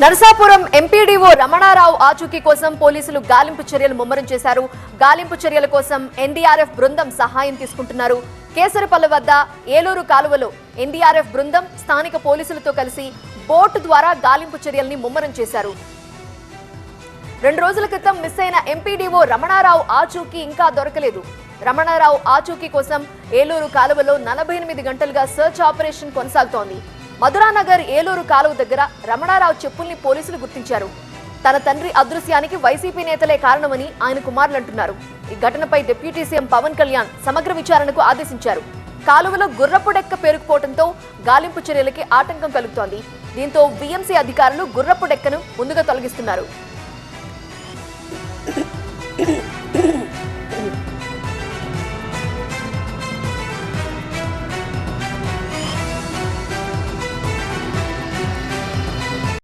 Narasapuram MPDO Ramanarao ఆచూకీ కోసం పోలీసులు గాలింపు చర్యలు ముమ్మరం చేశారు. గాలింపు చర్యల కోసం ఎన్డీఆర్ఎఫ్ బృందం సహాయం తీసుకుంటున్నారు. కేసరపల్లి వద్ద ఏలూరు కాలువలో ఎన్డీఆర్ఎఫ్ బృందం స్థానిక పోలీసులతో కలిసి బోటు ద్వారా గాలింపు చర్యల్ని ముమ్మరం చేశారు. రెండు రోజుల క్రితం మిస్ అయిన ఎంపీడీఓ రమణారావు ఆచూకీ ఇంకా దొరకలేదు. రమణారావు ఆచూకీ కోసం ఏలూరు కాలువలో నలభై ఎనిమిది గంటలుగా సర్చ్ ఆపరేషన్ కొనసాగుతోంది. మధురానగర్ ఏలూరు కాలువ దగ్గర రమణారావు చెప్పుల్ని పోలీసులు గుర్తించారు. తన తండ్రి అదృశ్యానికి వైసీపీ నేతలే కారణమని ఆయన కుమారులు అంటున్నారు. ఈ ఘటనపై డిప్యూటీ సీఎం పవన్ కళ్యాణ్ సమగ్ర విచారణకు ఆదేశించారు. కాలువలో గుర్రపు డెక్క పేరుకుపోవడంతో గాలింపు చర్యలకి ఆటంకం కలుగుతోంది. దీంతో బీఎంసీ అధికారులు గుర్రపు డెక్కను ముందుగా తొలగిస్తున్నారు.